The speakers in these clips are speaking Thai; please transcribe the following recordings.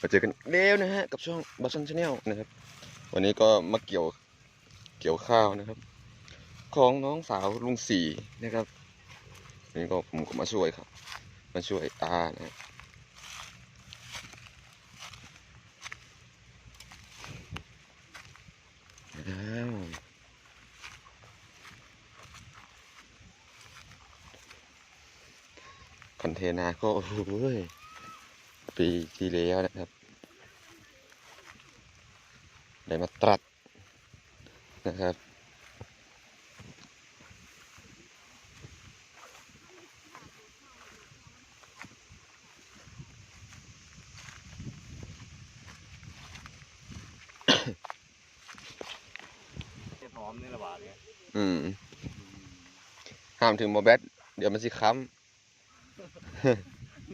มาเจอกันเร็วนะฮะกับช่องบัชันชาแนลนะครับ วันนี้ก็มาเกี่ยวเกี่ยวข้าวนะครับ ของน้องสาวลุงสีนะครับวันนี้ก็ผมก็มาช่วยครับ มาช่วยตานะครับแล้วคอนเทนเนอร์ก็โอ้โห ปีที่แล้วนะครับได้มาตรัดนะครับเห็ดหอมนี่ระบาดเนี่ยอืมห้ามถึงโมแบตเดี๋ยวมันสิค้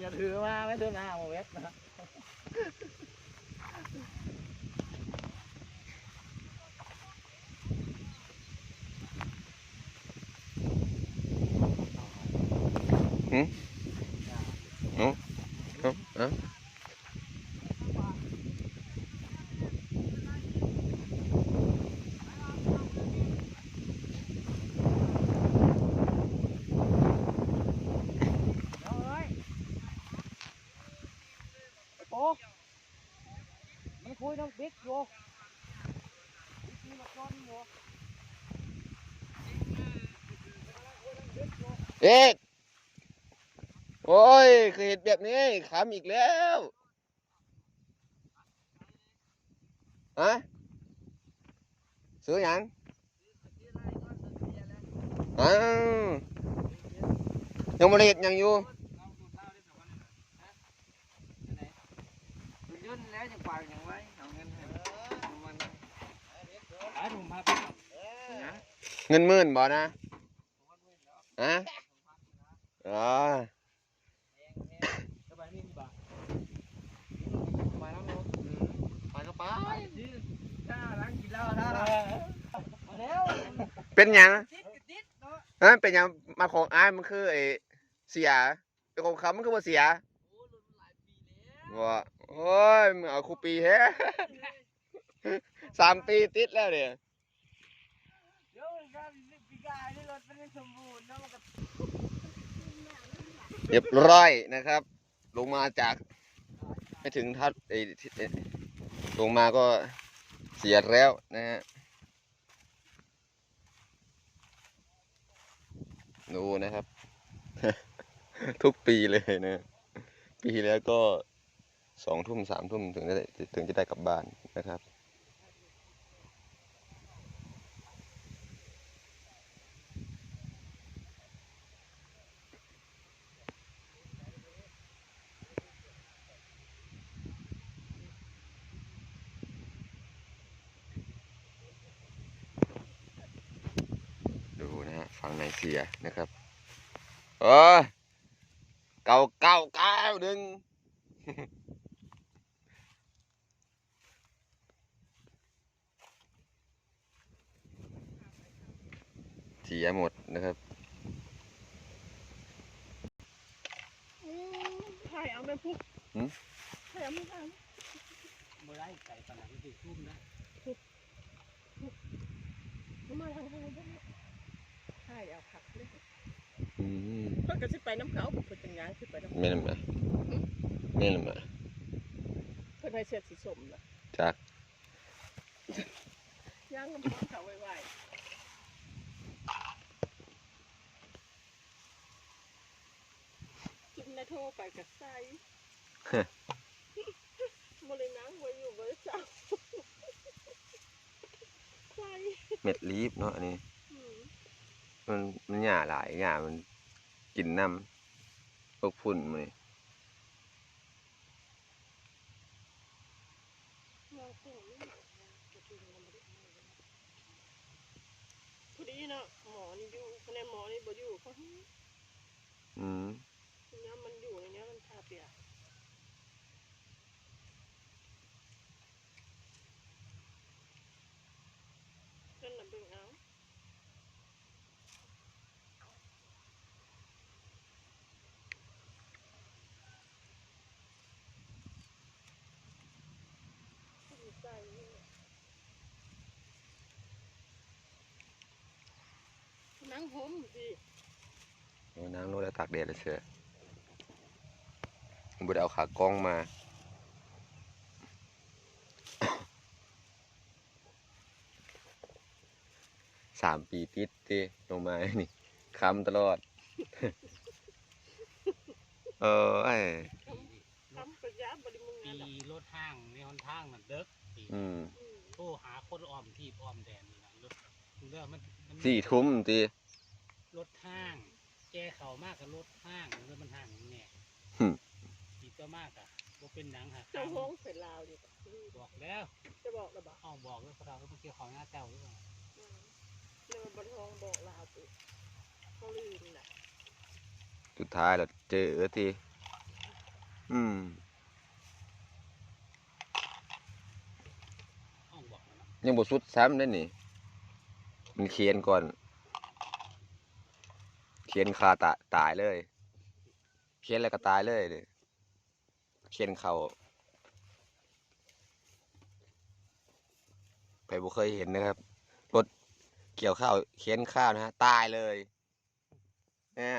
อย่าถือมาไม่ถือหน้าโมเวสนะำหืมเอาเอาเอา เอาเลยโอ้มัน คุยน้ำบิ๊กอยู่บิ๊กมาจอนอยู่เอ๊ะโอ้ยเคยเห็นแบบนี้ค้ำอีกแล้วฮะซื้อหยังอ้าวยังไม่ได้เห็นยังอยู่ ยื่น แล้วจะกอย่างไรเอาเงินให้มันขายถุงพับนะเงินหมื่นบ่นะฮะอ๋อสบายนี่กี่บาทไปแล้วเนาะไปก็ไปถ้าล้างกินแล้วถ้ามาแล้วเป็นหยังติดติดเนาะฮะเป็นหยังมาของอ้ายมันคือไอ้เสียเป็นของเขามันคือว่าเสียหลายปีแล้วว่า โอ้ยมึงเอาครูปีแฮะสามปีติดแล้วเนี่ยเดี๋ยวมันก็ปีกายนี่รถมันยังสมบูรณ์เนาะมันก็เรียบร้อยนะครับ ลงมาจากไม่ถึงทัดไอ้ลงมาก็เสียแล้วนะฮะดูนะครับ ทุกปีเลยนะ ปีแล้วก็ สองทุ่มสามทุ่มถึงจะได้ถึงจะได้กลับบ้านนะครับ ดูนะฮะฝั่งไหนเสียนะครับ เออเก้าเก้าเก้าหนึ่ง สียหมดนะครับถ่ายเอาแม่พุกหืมถ่ายเอาไม่ทันบ่ได้ไก่ปลาหนังที่ทุ่มนะเอามาทางทางบ้านถ่ายเอาผักเลยอืมเพิ่นก็สิไปน้ำเขาเพิ่นจังยางสิไปน้ำไม่นำมาไม่นำมาเพิ่นให้เสียสีส้มน่ะจากย่างน้ำเขาไว้ๆกิ นนะโทรไปกับไส้บ่เลยนั่งไว้อยู่บ่ได้จับไส้เม็ดลีฟเนาะอันนี้อืมมันมันหย่าหลายหย่ามันกินน้ำพวกฝุ่นมันนี่เราคงไม่ได้จะกินมันบ่ได้พอดีเนาะหมอนี่อยู่คะแนนหมอนี่บ่อยู่เขาให้อืม เนี่ยมันอยู่ในเนี้ยมันทาเปียก นั่นน่ะเบิ่งเอาใจนั่งผมสิโอ้น้ำลงแล้วตากแดดเลยเสือผมบ่ได้เอาขากล้องมา สามปีติดติลงมานี่ค้ำตลอด เออไอ้ทำประหยัดบริมึงปีนั่นแหละรถห้างในหนทางมันเด็กปีอืมอืมโทรหาคนอ้อมที่อ้อมแดนนี่นะรถเรื่องมันมันสี่ทุ่มติรถห้าง แกเข้ามากกับรถห้างรถมันห้างแน่หึปีก็มากอะบ่เป็นหนังหาเจ้าห้องเสร็จลาวอยู่บอกแล้วจะบอกระบาอ้าวบอกแล้วพวกเราต้องเกี่ยวของหน้าเจ้าหรือเปล่า แล้วมันบนห้องบอกลาวไปเขาลืมน่ะสุดท้ายเราเจอทีอืมยังบ่สุดซ้ำได้นี่ มันเคียนก่อน เคียนคาตาตายเลย เคียนแล้วก็ตายเลยเด้เคียนเขาไปบ่เคยเห็นนะครับ รถ เกี่ยวข้าวเคียนข้าวนะฮะตายเลยเนี่ย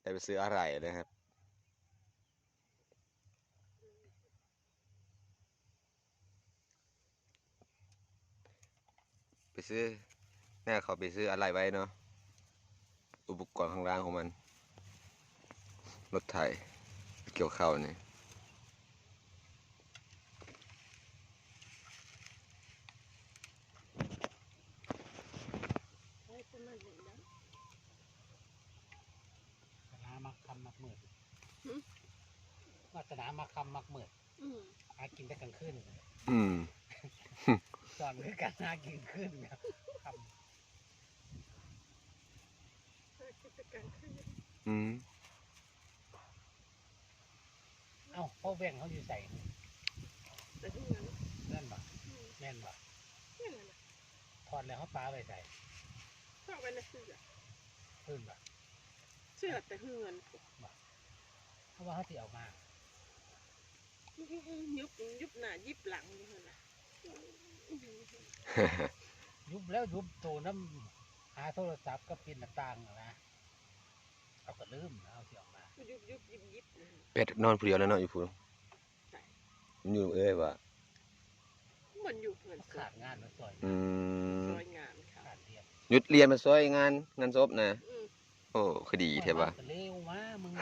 ได้ไปซื้ออะไรนะครับไปซื้อแม่เขาไปซื้ออะไรไว้เนาะอุปกรณ์ข้างล่างของมัน รถไถเกี่ยวข้าวนี่ ให้คนมาเห็นนะ ศาสนา มักคำมักมืดหึ วาสนามักคำมักมืดอืมหากินได้กลางคืนอืม สอนคือการหากินขึ้นครับคกิจการขึ้นอืมำเอ้าพ่อแบ่งเขาอยู่ใส่แต่ที่งั้นนั่นบ่อืมแม่นบ่นี่นน่ะถอดแล้วเขาปลาไปใส่เข้าไปในเสื้อขึ้นบ่ เสื้อแต่เฮือนเพราะว่าเขาสิเอามายุบยุบหน้ายิบหลังอยู่หั่นน่ะยุบแล้วยุบโตน้ำหาโทรศัพท์ก็ปิดหน้าต่างน่ะนะเอาก็ลืมเอาสิเออกมายุบยุบยิบยิบนะเป็ดนอนผู้เดียวแล้วเนาะอยู่พูนมันอยู่เอ้ยว่ะมันอยู่เพื่อนขาขาดงานมาซอยอืมซอยงานค่ะขาดเรียนหยุดเรียนมาซอยงานงานศพนะ อื มโอ้คดีเทปะเร็วมามึง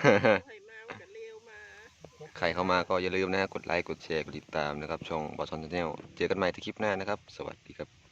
ให้มามันก็เร็วมาใครเข้ามาก็อย่าลืมนะกดไลค์ กดแชร์ กดติดตามนะครับ ช่องบอสซอนชาแนลเจอกันใหม่ที่คลิปหน้านะครับ สวัสดีครับ